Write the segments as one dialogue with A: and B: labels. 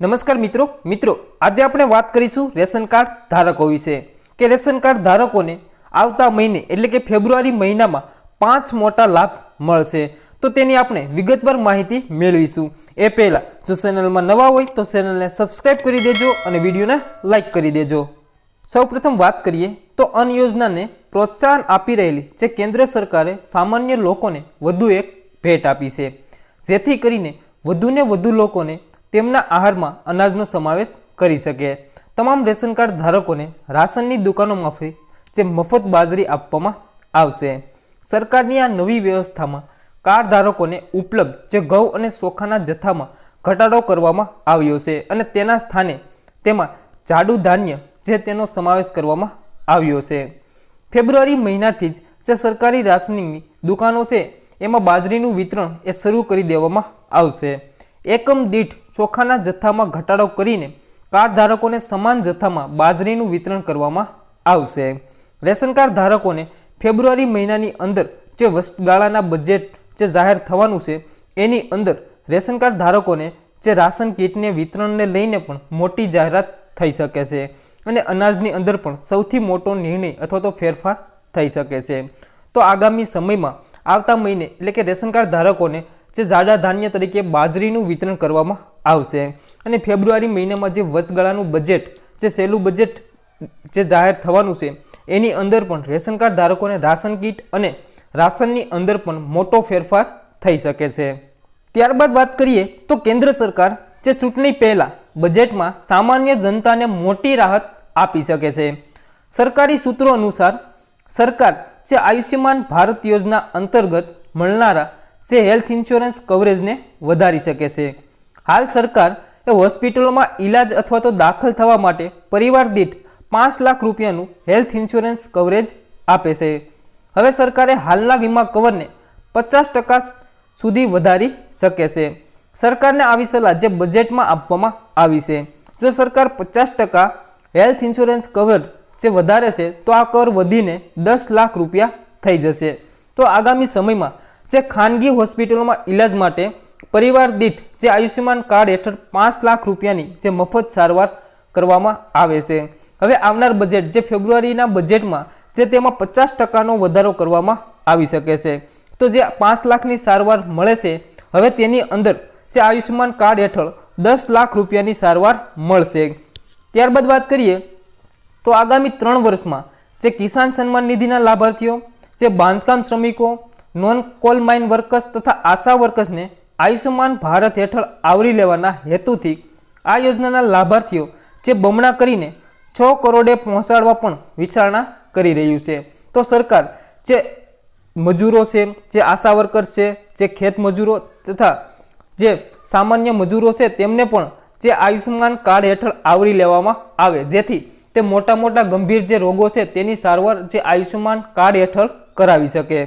A: નમસ્કાર મિત્રો. મિત્રો, આજે આપણે વાત કરીશું રેશન કાર્ડ ધારકો વિશે. કે રેશન કાર્ડ ધારકોને આવતા મહિને, એટલે કે ફેબ્રુઆરી મહિનામાં પાંચ મોટા લાભ મળશે. તો તેની આપણે વિગતવાર માહિતી મેળવીશું. એ પહેલાં, જો ચેનલમાં નવા હોય, તો ચેનલને સબસ્ક્રાઈબ કરી દેજો અને વિડીયોને લાઇક કરી દેજો. સૌપ્રથમ વાત કરીએ, તો અન્ન યોજનાને પ્રોત્સાહન આપી રહેલી, જે કેન્દ્ર સરકારે સામાન્ય લોકોને વધુ એક ભેટ આપી છે. જેથી કરીને વધુને વધુ લોકોને તેમના આહારમાં અનાજનો સમાવેશ કરી શકે. તમામ રેશન કાર્ડ ધારકોને રાશનની દુકાનોમાંથી જે મફત બાજરી આપવામાં આવશે. સરકારની આ નવી વ્યવસ્થામાં કાર્ડ ધારકોને ઉપલબ્ધ જે ઘઉં અને ચોખાના જથ્થામાં ઘટાડો કરવામાં આવ્યો છે અને તેના સ્થાને તેમાં જાડુ ધાન્ય જે તેનો સમાવેશ કરવામાં આવ્યો છે. ફેબ્રુઆરી મહિનાથી જ જે સરકારી રાશનિંગની દુકાનો છે, એમાં બાજરીનું વિતરણ એ શરૂ કરી દેવામાં આવશે. એકમ દીઠ ચોખાના જથ્થામાં ઘટાડો કરીને કાર્ડ ધારકોને સમાન જથ્થામાં બાજરીનું વિતરણ કરવામાં આવશે. રેશન કાર્ડ ધારકોને ફેબ્રુઆરી મહિનાની અંદર જે વસ્તગાળાના બજેટ જે જાહેર થવાનું છે, એની અંદર રેશન કાર્ડ ધારકોને જે રાશન કીટને વિતરણને લઈને પણ મોટી જાહેરાત થઈ શકે છે અને અનાજની અંદર પણ સૌથી મોટો નિર્ણય અથવા તો ફેરફાર થઈ શકે છે. તો આગામી સમયમાં, આવતા મહિને એટલે કે રેશન કાર્ડ ધારકોને જે જાડા ધાન્ય તરીકે બાજરીનું વિતરણ કરવામાં આવશે. અને ફેબ્રુઆરી મહિનામાં જે વચગાળાનું બજેટ જે સહેલું બજેટ જે જાહેર થવાનું છે, એની અંદર પણ રેશન કાર્ડ ધારકોને રાશન કીટ અને રાશનની અંદર પણ મોટો ફેરફાર થઈ શકે છે. ત્યારબાદ વાત કરીએ તો કેન્દ્ર સરકાર જે ચૂંટણી પહેલાં બજેટમાં સામાન્ય જનતાને મોટી રાહત આપી શકે છે. સરકારી સૂત્રો અનુસાર સરકાર જે આયુષ્યમાન ભારત યોજના અંતર્ગત મળનારા જે હેલ્થ ઇન્સ્યોરન્સ કવરેજને વધારી શકે છે. હાલ સરકાર એ હોસ્પિટલોમાં ઈલાજ અથવા તો દાખલ થવા માટે પરિવાર દીઠ પાંચ લાખ રૂપિયાનું હેલ્થ ઇન્સ્યોરન્સ કવરેજ આપે છે. હવે સરકારે હાલના વીમા કવરને પચાસ ટકા સુધી વધારી શકે છે. સરકારને આવી સલાહ જે બજેટમાં આપવામાં આવી છે. જો સરકાર પચાસ ટકા હેલ્થ ઇન્સ્યોરન્સ કવર જે વધારે છે, તો આ કર વધીને દસ લાખ રૂપિયા થઈ જશે. તો આગામી સમયમાં જે ખાનગી હોસ્પિટલોમાં ઈલાજ માટે પરિવાર દીઠ જે આયુષ્યમાન કાર્ડ હેઠળ પાંચ લાખ રૂપિયાની જે મફત સારવાર કરવામાં આવે છે. હવે આવનાર બજેટ જે ફેબ્રુઆરીના બજેટમાં જે તેમાં પચાસ ટકાનો વધારો કરવામાં આવી શકે છે. તો જે પાંચ લાખની સારવાર મળે છે, હવે તેની અંદર જે આયુષ્યમાન કાર્ડ હેઠળ દસ લાખ રૂપિયાની સારવાર મળશે. ત્યારબાદ વાત કરીએ તો આગામી ત્રણ વર્ષમાં જે કિસાન સન્માન નિધિના લાભાર્થીઓ, જે બાંધકામ શ્રમિકો નોન કોલ માઇન વર્કર્સ તથા આશા વર્કર્સને આયુષ્યમાન ભારત હેઠળ આવરી લેવાના હેતુથી આ યોજનાના લાભાર્થીઓ જે બમણા કરીને છ કરોડે પહોંચાડવા પણ વિચારણા કરી રહ્યું છે. તો સરકાર જે મજૂરો છે, જે આશા વર્કર્સ છે, જે ખેત મજૂરો તથા જે સામાન્ય મજૂરો છે તેમને પણ જે આયુષ્યમાન કાર્ડ હેઠળ આવરી લેવામાં આવે, જેથી તે મોટા મોટા ગંભીર જે રોગો છે તેની સારવાર જે આયુષ્યમાન કાર્ડ હેઠળ કરાવી શકે.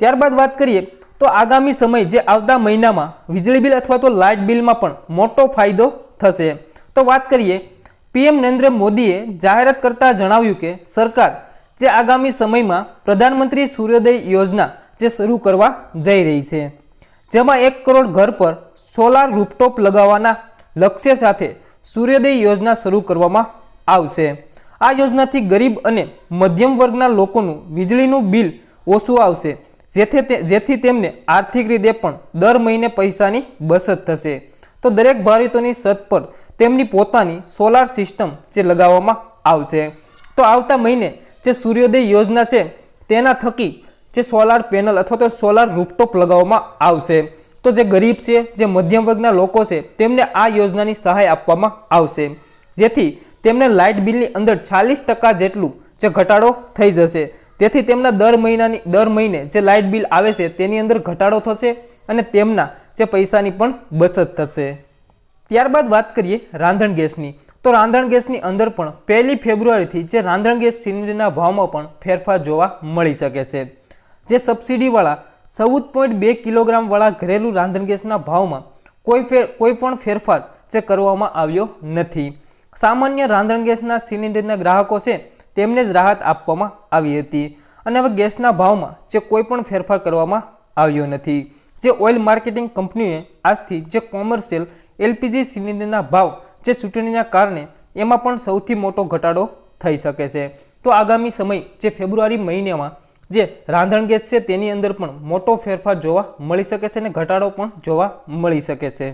A: ત્યારબાદ વાત કરીએ તો આગામી સમય જે આવતા મહિનામાં વીજળી બિલ અથવા તો લાઇટ બિલમાં પણ મોટો ફાયદો થશે. તો વાત કરીએ, પીએમ નરેન્દ્ર મોદીએ જાહેરાત કરતાં જણાવ્યું કે સરકાર જે આગામી સમયમાં પ્રધાનમંત્રી સૂર્યોદય યોજના જે શરૂ કરવા જઈ રહી છે, જેમાં એક કરોડ ઘર પર સોલાર રૂપટોપ લગાવવાના લક્ષ્ય સાથે સૂર્યોદય યોજના શરૂ કરવામાં આવશે. આ યોજનાથી ગરીબ અને મધ્યમ વર્ગના લોકોનું વીજળીનું બિલ ઓછું આવશે. જેથી જેથી તેમને આર્થિક રીતે પણ દર મહિને પૈસાની બચત થશે. તો દરેક ભાવિતોની છત પર તેમની પોતાની સોલાર સિસ્ટમ જે લગાવવામાં આવશે. તો આવતા મહિને જે સૂર્યોદય યોજના છે, તેના થકી જે સોલાર પેનલ અથવા તો સોલાર રૂપટોપ લગાવવામાં આવશે. તો જે ગરીબ છે, જે મધ્યમ વર્ગના લોકો છે, તેમને આ યોજનાની સહાય આપવામાં આવશે. જેથી તેમને લાઇટ બિલની અંદર ચાલીસ ટકા જેટલું જે ઘટાડો થઈ જશે. તેથી તેમના દર મહિનાની, દર મહિને જે લાઇટ બિલ આવે છે, તેની અંદર ઘટાડો થશે અને તેમના જે પૈસાની પણ બચત થશે. ત્યારબાદ વાત કરીએ રાંધણ ગેસની. તો રાંધણ ગેસની અંદર પણ પહેલી ફેબ્રુઆરીથી જે રાંધણ ગેસ સિલિન્ડરના ભાવમાં પણ ફેરફાર જોવા મળી શકે છે. જે સબસિડીવાળા ચૌદ પોઈન્ટ બે કિલોગ્રામવાળા ઘરેલું રાંધણ ગેસના ભાવમાં કોઈ ફેર, કોઈ પણ ફેરફાર જે કરવામાં આવ્યો નથી. સામાન્ય રાંધણ ગેસના સિલિન્ડરના ગ્રાહકો છે તેમને જ રાહત આપવામાં આવી હતી. અને હવે ગેસના ભાવમાં જે કોઈ પણ ફેરફાર કરવામાં આવ્યો નથી. જે ઓઇલ માર્કેટિંગ કંપનીઓએ આજથી જે કોમર્શિયલ એલપીજી સિલિન્ડરના ભાવ જે ચૂંટણીના કારણે એમાં પણ સૌથી મોટો ઘટાડો થઈ શકે છે. તો આગામી સમય જે ફેબ્રુઆરી મહિનામાં જે રાંધણ ગેસ છે તેની અંદર પણ મોટો ફેરફાર જોવા મળી શકે છે અને ઘટાડો પણ જોવા મળી શકે છે.